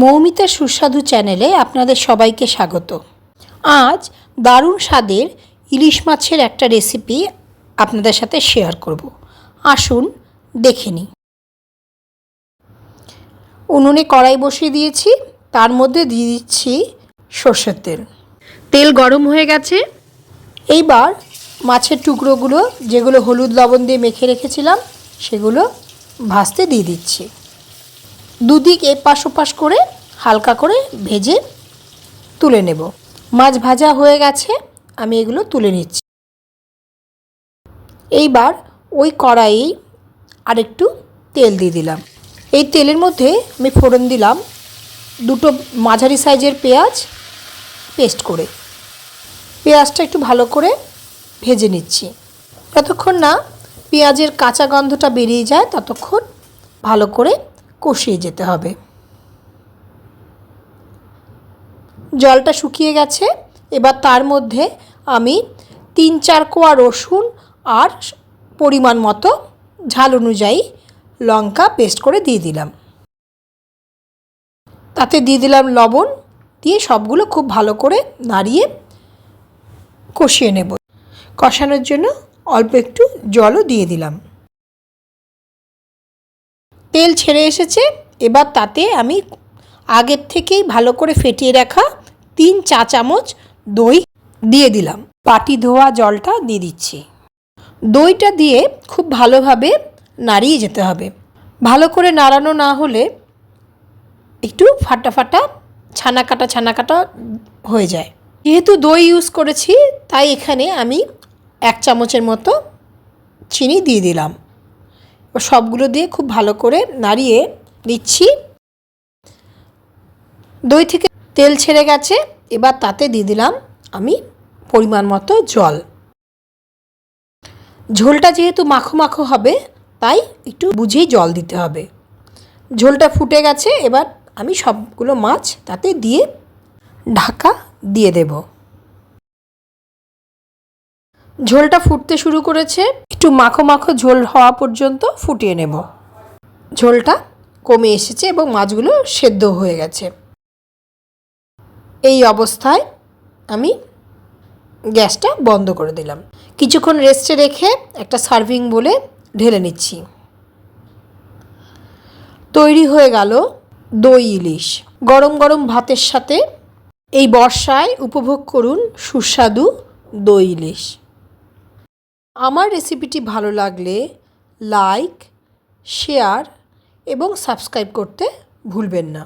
মৌমিতার সুস্বাদু চ্যানেলে আপনাদের সবাইকে স্বাগত। আজ দারুণ স্বাদের ইলিশ মাছের একটা রেসিপি আপনাদের সাথে শেয়ার করব। আসুন দেখে নিই। উনুনে কড়াই বসিয়ে দিয়েছি তার মধ্যে দিয়ে দিচ্ছি সর্ষের তেল। তেল গরম হয়ে গেছে। এইবার মাছের টুকরোগুলো যেগুলো হলুদ লবণ দিয়ে মেখে রেখেছিলাম সেগুলো ভাজতে দিয়ে দিচ্ছি। দুদিক এপাশ ওপাশ করে হালকা করে ভেজে তুলে নেব। মাছ ভাজা হয়ে গেছে, আমি এগুলো তুলে নিচ্ছি। এইবার ওই কড়াইয়ে আরেকটু তেল দিয়ে দিলাম। এই তেলের মধ্যে আমি ফোড়ন দিলাম দুটো মাঝারি সাইজের পেঁয়াজ পেস্ট করে। পেঁয়াজটা একটু ভালো করে ভেজে নিচ্ছি। যতক্ষণ না পেঁয়াজের কাঁচা গন্ধটা বেরিয়ে যায়, ততক্ষণ ভালো করে কষিয়ে যেতে হবে। জলটা শুকিয়ে গেছে। এবার তার মধ্যে আমি তিন চার কোয়া রসুন আর পরিমাণ মতো ঝাল অনুযায়ী লঙ্কা পেস্ট করে দিয়ে দিলাম। তাতে দিয়ে দিলাম লবণ। দিয়ে সবগুলো খুব ভালো করে নাড়িয়ে কষিয়ে নেব। কষানোর জন্য অল্প একটু জলও দিয়ে দিলাম। তেল ছেড়ে এসেছে, এবার তাতে আমি আগের থেকেই ভালো করে ফেটিয়ে রাখা তিন চা চামচ দই দিয়ে দিলাম। পাটি ধোয়া জলটা দিয়ে দিচ্ছি। দইটা দিয়ে খুব ভালোভাবে নাড়িয়ে যেতে হবে। ভালো করে নাড়ানো না হলে একটু ফাটা ফাটা ছানা কাটা ছানা কাটা হয়ে যায়। যেহেতু দই ইউজ করেছি, তাই এখানে আমি এক চামচের মতো চিনি দিয়ে দিলাম। সবগুলো দিয়ে খুব ভালো করে নাড়িয়ে দিচ্ছি দই থেকে তেল ছেড়ে গেছে, এবার তাতে দিয়ে দিলাম আমি পরিমাণ মতো জল। ঝোলটা যেহেতু মাখো মাখো হবে, তাই একটু বুঝেই জল দিতে হবে। ঝোলটা ফুটে গেছে, এবার আমি সবগুলো মাছ তাতে দিয়ে ঢাকা দিয়ে দেব। ঝোলটা ফুটতে শুরু করেছে। একটু মাখো মাখো ঝোল হওয়া পর্যন্ত ফুটিয়ে নেব। ঝোলটা কমে এসেছে এবং মাছগুলো সেদ্ধ হয়ে গেছে। এই অবস্থায় আমি গ্যাসটা বন্ধ করে দিলাম। কিছুক্ষণ রেস্টে রেখে একটা সার্ভিং বলে ঢেলে নিচ্ছি। তৈরি হয়ে গেল দই ইলিশ। গরম গরম ভাতের সাথে এই বর্ষায় উপভোগ করুন সুস্বাদু দই ইলিশ। আমার রেসিপিটি ভালো লাগলে লাইক শেয়ার এবং সাবস্ক্রাইব করতে ভুলবেন না।